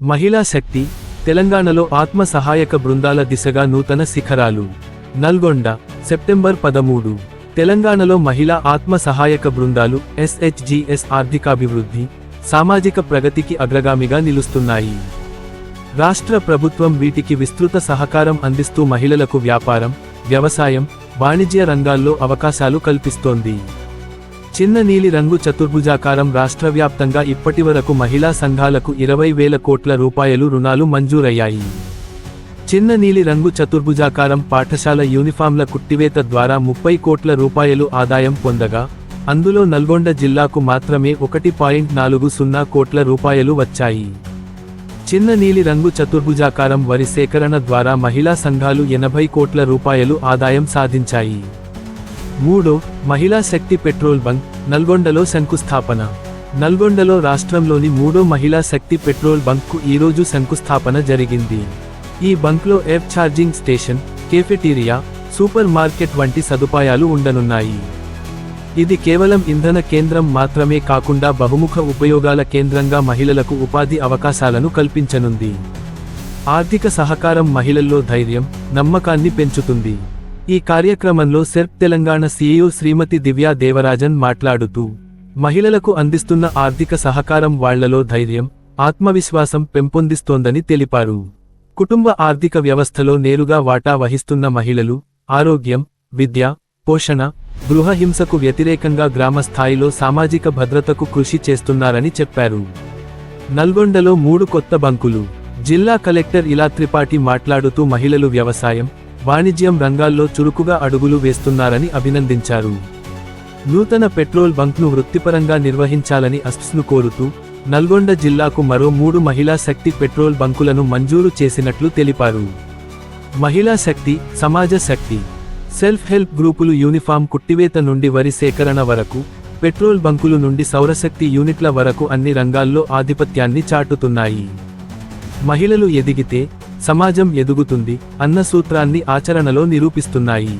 మహిళా శక్తి తెలంగాణలో ఆత్మ సహాయక బృందాల దిశగా నూతన శిఖరాలు. నల్గొండ సెప్టెంబర్ పదమూడు. తెలంగాణలో మహిళా ఆత్మ సహాయక బృందాలు ఎస్హెచ్జిఎస్ ఆర్థికాభివృద్ధి సామాజిక ప్రగతికి అగ్రగామిగా నిలుస్తున్నాయి. రాష్ట్ర ప్రభుత్వం వీటికి విస్తృత సహకారం అందిస్తూ మహిళలకు వ్యాపారం వ్యవసాయం వాణిజ్య రంగాల్లో అవకాశాలు కల్పిస్తోంది. చిన్న నీలి రంగు చతుర్భుజాకారం రాష్ట్రవ్యాప్తంగా ఇప్పటివరకు మహిళా సంఘాలకు ఇరవై వేల కోట్ల రూపాయలు రుణాలు మంజూరయ్యాయి. చిన్న నీలి రంగు చతుర్భుజాకారం పాఠశాల యూనిఫామ్ల కుట్టివేత ద్వారా ముప్పై కోట్ల రూపాయలు ఆదాయం పొందగా అందులో నల్గొండ జిల్లాకు మాత్రమే ఒకటి పాయింట్ నాలుగు సున్నా కోట్ల రూపాయలు వచ్చాయి. చిన్న నీలి రంగు చతుర్భుజాకారం వరి సేకరణ ద్వారా మహిళా సంఘాలు ఎనభై కోట్ల రూపాయలు ఆదాయం సాధించాయి. మూడో మహిళా శక్తి పెట్రోల్ బంక్ నల్గొండలో శంకుస్థాపన. నల్గొండలో రాష్ట్రంలోని మూడో మహిళా శక్తి పెట్రోల్ బంక్కు ఈరోజు శంకుస్థాపన జరిగింది. ఈ బంక్లో F charging station cafeteria supermarket వంటి సదుపాయాలు ఉండనున్నాయి. ఇది కేవలం ఇంధన కేంద్రం మాత్రమే కాకుండా బహుముఖ ఉపయోగాల కేంద్రంగా మహిళలకు ఉపాధి అవకాశాలను కల్పించనుంది. ఆర్థిక సహకారం మహిళల్లో ధైర్యం నమ్మకాన్ని పెంచుతుంది. ఈ కార్యక్రమంలో సెర్ప్ తెలంగాణ సీఈఓ శ్రీమతి దివ్యా దేవరాజన్ మాట్లాడుతూ మహిళలకు అందిస్తున్న ఆర్థిక సహకారం వాళ్ళలో ధైర్యం ఆత్మవిశ్వాసం పెంపొందిస్తోందని తెలిపారు. కుటుంబ ఆర్థిక వ్యవస్థలో నేరుగా వాటా వహిస్తున్న మహిళలు ఆరోగ్యం విద్య పోషణ గృహహింసకు వ్యతిరేకంగా గ్రామ స్థాయిలో సామాజిక భద్రతకు కృషి చేస్తున్నారని చెప్పారు. నల్గొండలో మూడు కొత్త బంకులు జిల్లా కలెక్టర్ ఇలా త్రిపాఠి మాట్లాడుతూ మహిళలు వ్యవసాయం వాణిజ్యం రంగాల్లో చురుకుగా అడుగులు వేస్తున్నారని అభినందించారు. నూతన పెట్రోల్ బంక్ను వృత్తిపరంగా నిర్వహించాలని అస్ప్స్ను కోరుతూ నల్గొండ జిల్లాకు మరో మూడు మహిళా శక్తి పెట్రోల్ బంకులను మంజూరు చేసినట్లు తెలిపారు. మహిళా శక్తి సమాజ శక్తి సెల్ఫ్ హెల్ప్ గ్రూపులు యూనిఫామ్ కుట్టివేత నుండి వరి సేకరణ వరకు పెట్రోల్ బంకులు నుండి సౌరశక్తి యూనిట్ల వరకు అన్ని రంగాల్లో ఆధిపత్యాన్ని చాటుతున్నాయి. మహిళలు ఎదిగితే సమాజం ఎదుగుతుంది అన్న సూత్రాన్ని ఆచరణలో నిరూపిస్తున్నాయి.